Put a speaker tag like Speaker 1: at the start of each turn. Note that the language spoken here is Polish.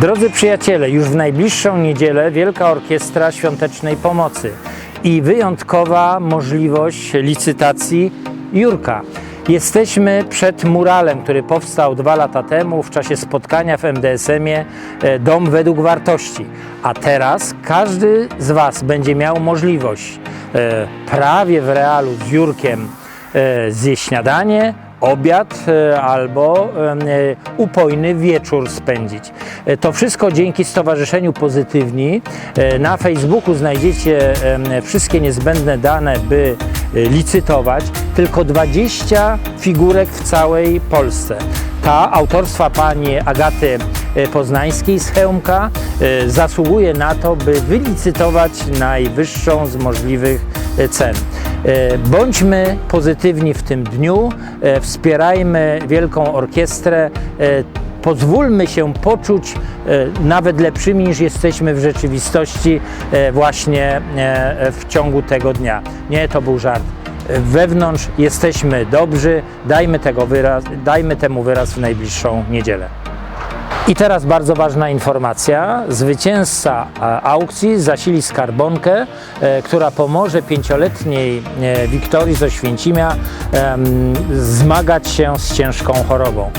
Speaker 1: Drodzy przyjaciele, już w najbliższą niedzielę Wielka Orkiestra Świątecznej Pomocy i wyjątkowa możliwość licytacji Jurka. Jesteśmy przed muralem, który powstał dwa lata temu w czasie spotkania w MDSM-ie e, Dom według wartości. A teraz każdy z Was będzie miał możliwość e, prawie w realu z Jurkiem e, zjeść śniadanie, obiad e, albo e, upojny wieczór spędzić. E, To wszystko dzięki Stowarzyszeniu Pozytywni. Na Facebooku znajdziecie wszystkie niezbędne dane, by licytować. Tylko 20 figurek w całej Polsce. Ta autorstwa pani Agaty Poznańskiej z Chełmka zasługuje na to, by wylicytować najwyższą z możliwych cen. E, Bądźmy pozytywni w tym dniu, e, wspierajmy Wielką Orkiestrę, e, pozwólmy się poczuć nawet lepszymi niż jesteśmy w rzeczywistości właśnie w ciągu tego dnia. Nie, to był żart. Wewnątrz jesteśmy dobrzy, dajmy, tego wyraz, dajmy temu wyraz w najbliższą niedzielę. I teraz bardzo ważna informacja. Zwycięzca e, aukcji zasili skarbonkę, e, która pomoże pięcioletniej e, Wiktorii z Oświęcimia zmagać się z ciężką chorobą.